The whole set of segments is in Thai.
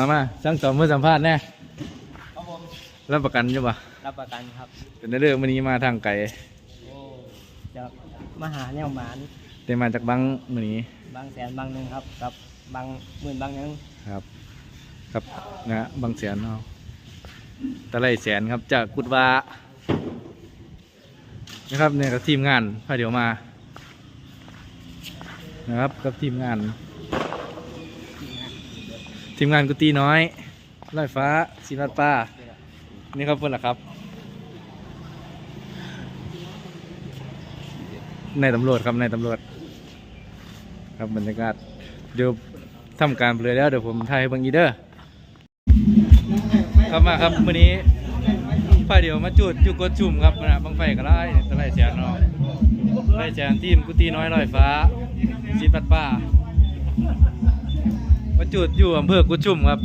มามาสั่งสองมือสัมภาษณ์แน่ครับผมรับประกันใช่ปะรับประกันครับเป็นเรื่องวันนี้มาทางไก่โอ้จะมาหาแนวหมานแต่มาจากบังมือนี้บางแสนบางหนึ่งครับกับบางหมื่นบางหนึงครับครับนะบางแสนเอาตะไลแสนครับจากกุดวานะครับเนี่ยกับทีมงานพาเดี๋ยวมา นะครับกับทีมงาน ทีมงานกุฏิน้อยลอยฟ้าศิลัดป้า นี่ครับเพื่อนล่ะครับนายตำรวจครับนายตำรวจ ครับบรรยากาศเดี๋ยวทำการไปเลยแล้วเดี๋ยวผมถ่ายให้บิ่งอีเด้อครับมาครับมื้อนี้ไฟเดี๋ยวมาจุดจุดกดจุ่มครับนะบังไฟก็ได้ตะไลแสนเนาะไล่แสนทีมกุฏิน้อยลอยฟ้าศิลัดป้ามา จุดอยู่อำเภอกุชุมครับ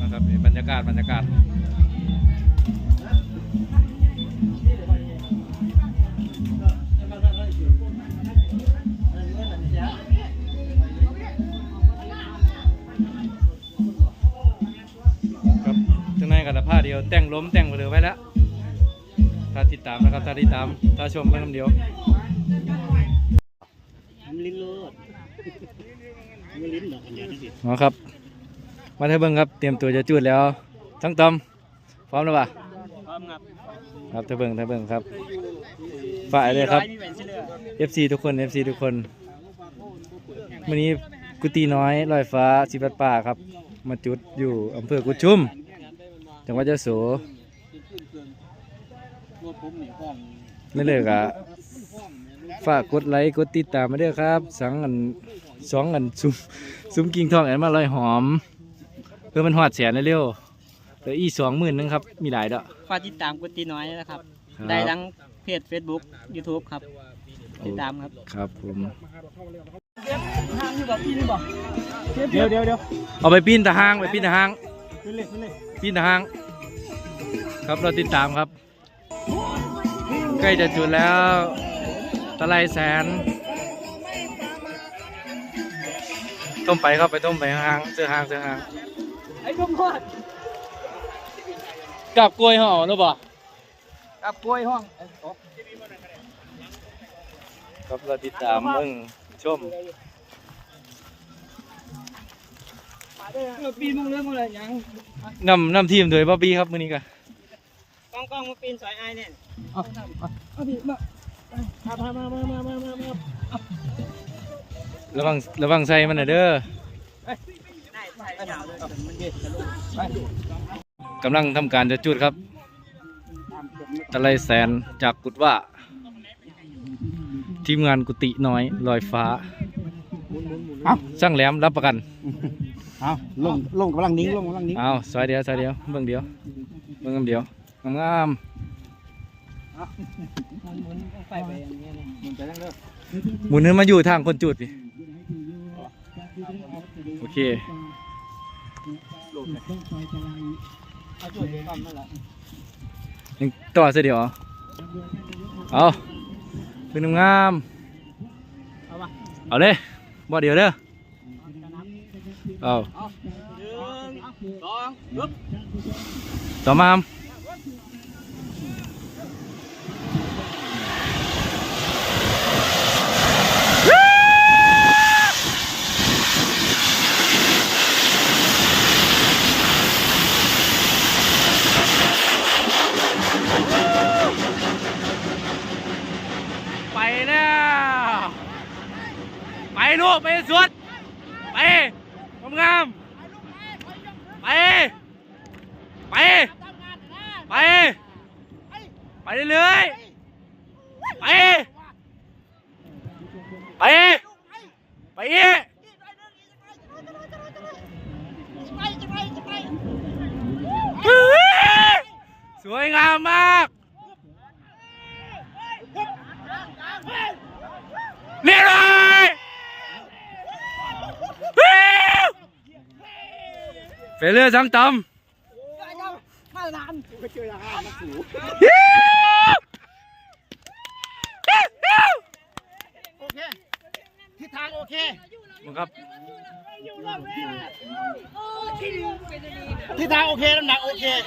นะครับนี่บรรยากาศบรรยากาศครับจังในกันละผ้าเดียว แต่งล้มแต่งไปเลยไว้แล้ว ถ้าติดตามนะครับ ถ้าติดตาม ถ้าชมเพียงเดียว ลิ้นโลดไม่ลิ้นหรอกอันเดียวนี่สิเอาครับ มาเถอะเบิ่งครับ เตรียมตัวจะจุดแล้ว ทั้งตอมพร้อมแล้วป่ะพร้อมครับครับเถอะเบิ่งเถอะเบิ่งครับ ฝ่ายเลยครับมีแหวนเสื้อ FC ทุกคน FC ทุกคน วันนี้กุฏิน้อยลอยฟ้าสิบัดป่าครับ มาจุดอยู่อำเภอกุดชุม จังหวัดยะโสไม่เลิกอะ ฝากกดไลค์กดติดตามมาด้วยครับสังอันสองอันซุ้มซุ้มกิ่งทองอันมาลอยหอม เพื่อมันหอดแสนเร็วๆเหลืออีสองหมื่นนึงครับ มีหลายดอกฝากติดตามกุฏิน้อยนะครับ ครับ ได้ทั้งเพจ Facebook YouTube ครับ ติดตามครับครับผมห้ามอยู่กับพี่นี่บอกเดี๋ยวเดี๋ยวเดี๋ยวเอาไปปีนตะหางไปปีนตะหางขึ้นเลยขึ้นเลยพี่นาง ครับเราติดตามครับ ใกล้จะจุดแล้ว ตะไลแสน ต้มไปครับไปต้มไปห้างเสื้อห้างเสื้อห้างไอ้กุมพอดกับกล้วยห่อหรือเปล่ากับกล้วยห้องครับเราติดตามเบิ่งชมปีนมึงเรื่องมึงเลยยังนำนำทีมโดยบ๊อบบี้ครับมื้อนี้ก็กล้องกล้องมาปีนสายไอ้เนี่ยเอาเอาพี่ มามามามามามาระวังระวังใส่มันนะเด้อกำลังทำการจะจุดครับตะไลแสนจากกุฎว่า ทีมงานกุฏิน้อยลอยฟ้าเอาช่างแหลมรับประกันเอาลงลงกำลังนิ้งลงกำลังนิ้งเอาสายเดียวสายเดียวเบื้องเดียวเบื้องเดียวงามงาม ไปไปอย่างเงี้ยเลยมันไปยังเด้อๆหมุนขึ้นมาอยู่ทางคนจุดพี่โอเคเอาจุดความนั่นแหละยังต่อเสียเดียวเหรอเอาเป็นงามเอาปะเอาเลยบ่เดียวเด้อเอาหนึ่งสองยุบต่อมาไปแล้วไป ลูกไปสวดไปงามๆไป ไป ไป ไปเรื่อยๆไป ไป ไปอีกเฮ้ยสวยงามมากเรียบร้อยวิว ไปเลอร์ซ้ำตำมาานไปเจออย่างนั้นนะสูโอเคทิศทางโอเคมึงครับทิศทางโอเคน้ำหนักโอเค